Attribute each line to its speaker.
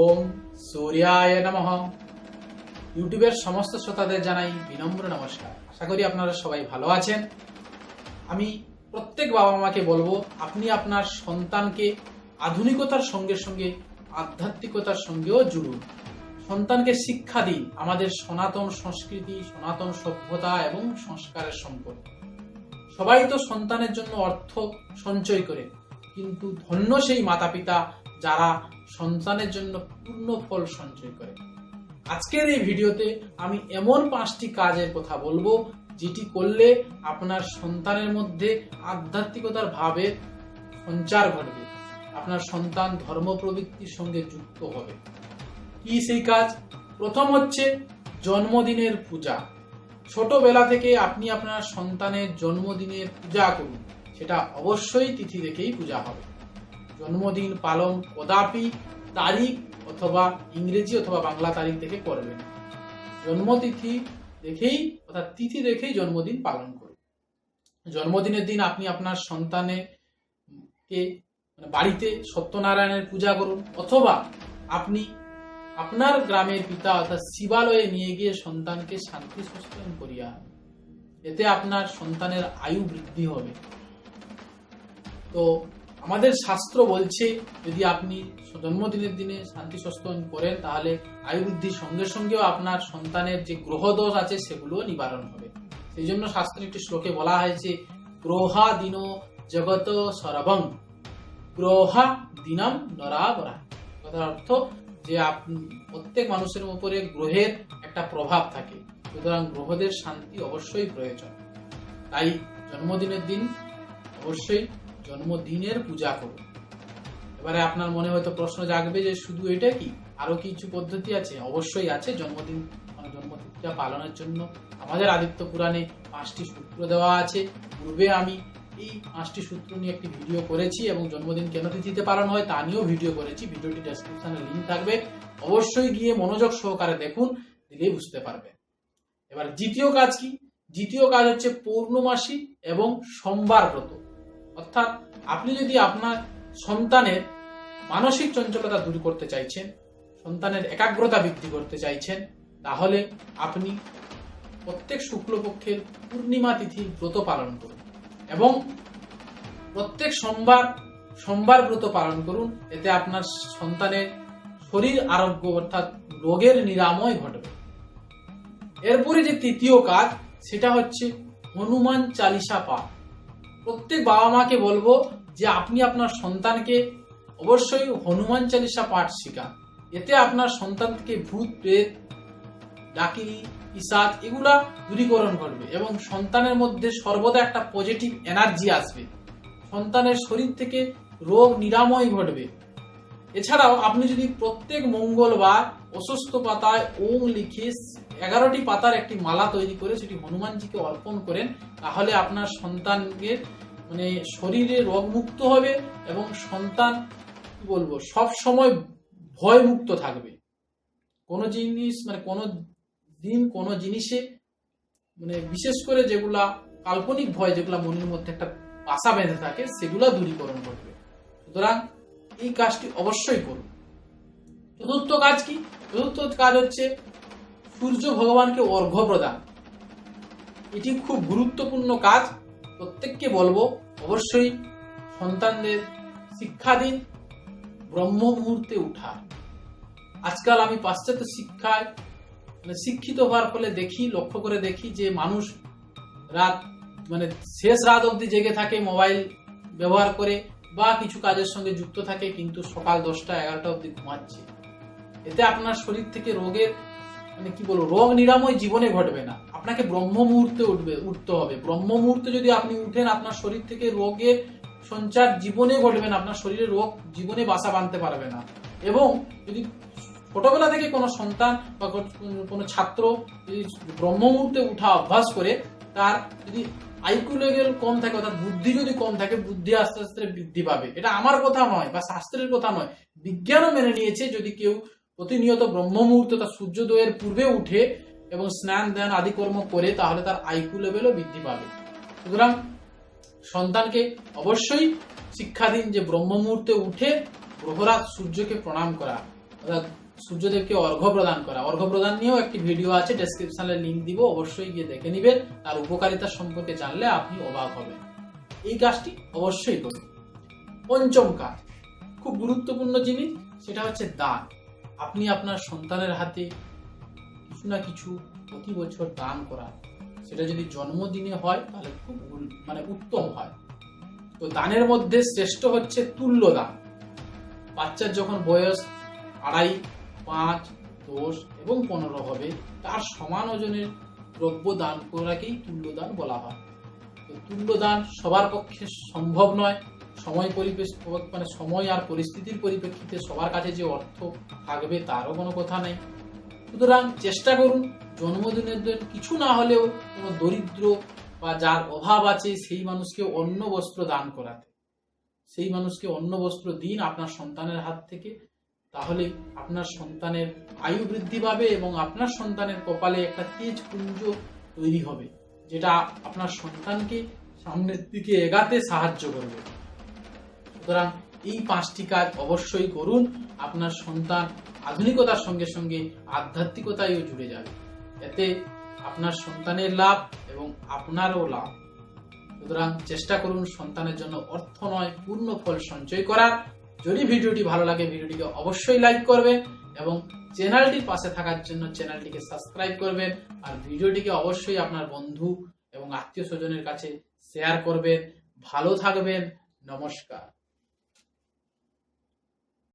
Speaker 1: ওম সূর্যায় নমঃ। ইউটিউবের সমস্ত শ্রোতাদের জানাই বিনম্র নমস্কার। আশা করি আপনারা সবাই ভালো আছেন। আমি প্রত্যেক বাবা মাকে বলব, আপনি আপনার সন্তানকে আধুনিকতার সঙ্গে সঙ্গে আধ্যাত্মিকতার সঙ্গেও জুড়ুন। সন্তানকে শিক্ষা দিন আমাদের সনাতন সংস্কৃতি, সনাতন সভ্যতা এবং সংস্কারের সম্পদ সবাই তো সন্তানের জন্য অর্থ সঞ্চয় করে, কিন্তু ধন্য সেই মাতা পিতা যারা সন্তানের জন্য পূর্ণ ফল সঞ্চয় করে। আজকের এই ভিডিওতে আমি এমন পাঁচটি কাজের কথা বলব, যেটি করলে আপনার সন্তানের মধ্যে আধ্যাত্মিকতার ভাবে সঞ্চার ঘটবে। আপনার সন্তান ধর্ম প্রবৃত্তির সঙ্গে যুক্ত হবে। কি সেই কাজ? প্রথম হচ্ছে জন্মদিনের পূজা। ছোটবেলা থেকে আপনি আপনার সন্তানের জন্মদিনের পূজা করুন। সেটা অবশ্যই তিথি দেখেই পূজা হবে। জন্মদিন পালন কদাপি তারিখ অথবা ইংরেজি অথবা বাংলা তারিখ দেখে করবেন। জন্মতিথি দেখেই অর্থাৎ তিথি দেখেই জন্মদিন পালন করুন। জন্মদিনের দিন আপনি আপনার সন্তানের কে মানে বাড়িতে সত্যনারায়ণের পূজা করুন অথবা আপনি আপনার গ্রামের পিতা অর্থাৎ শিবালয়ে নিয়ে গিয়ে সন্তানকে শান্তি সচেতন করিয়া এতে আপনার সন্তানের আয়ু বৃদ্ধি হবে। তো আমাদের শাস্ত্র বলছে, যদি আপনি জন্মদিনের দিনে শান্তি সচেতন করেন, তাহলে আয়ু বৃদ্ধির সঙ্গে সঙ্গেও আপনার সন্তানের যে গ্রহদোষ আছে সেগুলো নিবারণ হবে। সেই জন্য শাস্ত্রের একটি শ্লোকে বলা হয়েছে, গ্রহা দিন জগত সরবং, গ্রহা দিনম নরাবরা কথার অর্থ যে আপ- প্রত্যেক মানুষের উপরে গ্রহের একটা প্রভাব থাকে। সুতরাং গ্রহদের শান্তি অবশ্যই প্রয়োজন। তাই জন্মদিনের দিন অবশ্যই জন্মদিনের পূজা করুন। এবারে আপনার মনে হয়তো প্রশ্ন জাগবে যে শুধু এটা কি? আরও কিছু পদ্ধতি আছে? অবশ্যই আছে। জন্মদিন মানে জন্মদিনটা পালনের জন্য আমাদের আদিত্য পুরাণে পাঁচটি সূত্র দেওয়া আছে। পূর্বে আমি এই পাঁচটি সূত্র নিয়ে একটি ভিডিও করেছি এবং জন্মদিন কেন তিথিতে পালন হয় তা নিয়েও ভিডিও করেছি। ভিডিওটি ডেসক্রিপশনে লিঙ্ক থাকবে। অবশ্যই গিয়ে মনোযোগ সহকারে দেখুন, দিলেই বুঝতে পারবেন এবার দ্বিতীয় কাজ কি? দ্বিতীয় কাজ হচ্ছে পূর্ণমাসী এবং সোমবার ব্রত। অর্থাৎ আপনি যদি আপনার সন্তানের মানসিক চঞ্চলতা দূর করতে চাইছেন, সন্তানের একাগ্রতা বৃদ্ধি করতে চাইছেন, তাহলে আপনি প্রত্যেক শুক্লপক্ষের পূর্ণিমা তিথি ব্রত পালন করুন এবং প্রত্যেক সোমবার সোমবার ব্রত পালন করুন, এতে আপনার সন্তানের শরীর আরোগ্য অর্থাৎ রোগের নিরাময় ঘটবে। এরপরে যে তৃতীয় কাজ, সেটা হচ্ছে হনুমান চালিসা পাঠ। প্রত্যেক বাবা মাকে বলব যে আপনি আপনার সন্তানকে অবশ্যই হনুমান চালিসা পাঠ শেখান। এতে আপনার সন্তান থেকে ভূত, প্রেত ডাকিরি ইসাদ এগুলা দূরীকরণ করবে এবং সন্তানের মধ্যে সর্বদা একটা পজিটিভ এনার্জি আসবে। সন্তানের শরীর থেকে রোগ নিরাময় ঘটবে। এছাড়াও আপনি যদি প্রত্যেক মঙ্গলবার অসুস্থ পাতায় ওং লিখে এগারোটি পাতার একটি মালা তৈরি করে সেটি হনুমানজিকে অর্পণ করেন, তাহলে আপনার সন্তানকে মানে শরীরে রোগমুক্ত হবে এবং সন্তান, কি বলব, সব সময় ভয়মুক্ত থাকবে। কোনো জিনিস মানে কোনো দিন, কোনো জিনিসে মানে বিশেষ করে যেগুলা কাল্পনিক ভয়, যেগুলা মনের মধ্যে একটা বাসা বেঁধে থাকে, সেগুলা দূরীকরণ করবে সুতরাং এই কাজটি অবশ্যই করুন। চতুর্থ কাজ কি? চতুর্থ কাজ হচ্ছে সূর্য ভগবানকে অর্ঘ্য প্রদান। এটি খুব গুরুত্বপূর্ণ কাজ। প্রত্যেককে বলব, অবশ্যই সন্তানদের শিক্ষা দিন ব্রহ্ম মুহূর্তে উঠা আজকাল আমি পাশ্চাত্য শিক্ষায় মানে শিক্ষিত হওয়ার ফলে দেখি, লক্ষ্য করে দেখি যে মানুষ রাত মানে শেষ রাত অবধি জেগে থাকে, মোবাইল ব্যবহার করে। বা কিছু কাজের সঙ্গে যুক্ত থাকে, কিন্তু সকাল দশটা, এগারোটা অব্দি ঘুমাচ্ছে। এতে আপনার শরীর থেকে রোগের মানে কি বলব, রোগ নিরাময় জীবনে ঘটবে না। আপনাকে ব্রহ্ম মুহূর্তে উঠবে, উঠতে হবে। ব্রহ্ম মুহূর্তে যদি আপনি উঠেন, আপনার শরীর থেকে রোগের সঞ্চার জীবনে ঘটবে না, আপনার শরীরে রোগ জীবনে বাসা বাঁধতে পারবে না। এবং যদি ছোটবেলা থেকে কোনো সন্তান বা কোনো ছাত্র যদি ব্রহ্ম মুহূর্তে উঠা অভ্যাস করে, তার যদি আইকিউ লেভেল কম থাকে, অর্থাৎ বুদ্ধি যদি কম থাকে, বুদ্ধি আস্তে আস্তে বৃদ্ধি পাবে। এটা আমার কথা নয়, বা শাস্ত্রের কথা নয়। বিজ্ঞানও মেনে নিয়েছে, যদি কেউ প্রতিনিয়ত ব্রহ্ম মুহূর্তে তার সূর্যোদয়ের পূর্বে উঠে এবং স্নান, ধ্যান আদি কর্ম করে, তাহলে তার আইকিউ লেভেলও বৃদ্ধি পাবে। সুতরাং সন্তানকে অবশ্যই শিক্ষা দিন যে ব্রহ্ম মুহূর্তে উঠে গ্রহরাজ সূর্যকে প্রণাম করা, অর্থাৎ সূর্যদেবকে অর্ঘ্য প্রদান করা। অর্ঘ্য প্রদান নিয়েও একটি ভিডিও আছে ডেসক্রিপশনে লিংক দিব, অবশ্যই গিয়ে দেখে নেবেন। তার উপকারিতা সম্পর্কে জানলে আপনি অবাক হবেন। এই কাজটি অবশ্যই করুন। পঞ্চম কাজ, খুব গুরুত্বপূর্ণ জিনিস, সেটা হচ্ছে দান। আপনি আপনার সন্তানের হাতে কিছু না কিছু প্রতি বছর দান করা, সেটা যদি জন্মদিনে হয়, তাহলে খুব মানে উত্তম হয়। তো দানের মধ্যে শ্রেষ্ঠ হচ্ছে তুল্য দান। বাচ্চার যখন বয়স আড়াই পাঁচ, দশ এবং পনেরো হবে। তার সমান ওজনের দ্রব্য দান করাকেই তুল্যদান বলা হয়। তো তুল্যদান সবার পক্ষে সম্ভব নয়। সময় পরিবেশ মানে সময় আর পরিস্থিতির পরিপ্রেক্ষিতে সবার কাছে যে অর্থ থাকবে তারও কোনো কথা নেই। সুতরাং চেষ্টা করুন জন্মদিনের দিন কিছু না হলেও কোনো দরিদ্র বা যার অভাব আছে সেই মানুষকে অন্ন বস্ত্র দান করাতে। সেই মানুষকে অন্ন বস্ত্র দিন আপনার সন্তানের হাত থেকে তাহলে আপনার সন্তানের আয়ু বৃদ্ধি পাবে এবং আপনার সন্তানের কপালে একটা তেজ পুঞ্জ তৈরি হবে, যেটা আপনার সন্তানকে সামনের দিকে এগাতে সাহায্য করবে। সুতরাং এই পাঁচটি কাজ অবশ্যই করুন, আপনার সন্তান আধুনিকতার সঙ্গে সঙ্গে আধ্যাত্মিকতায়ও জুড়ে যাবে। এতে আপনার সন্তানের লাভ এবং আপনারও লাভ। সুতরাং চেষ্টা করুন সন্তানের জন্য অর্থ নয়, পূর্ণ ফল সঞ্চয় করার। যদি ভিডিওটি ভালো লাগে, ভিডিওটিকে অবশ্যই লাইক করবেন এবং চ্যানেলটির পাশে থাকার জন্য চ্যানেলটিকে সাবস্ক্রাইব করবেন আর ভিডিওটিকে অবশ্যই আপনার বন্ধু এবং আত্মীয় স্বজনের কাছে শেয়ার করবেন। ভালো থাকবেন। নমস্কার।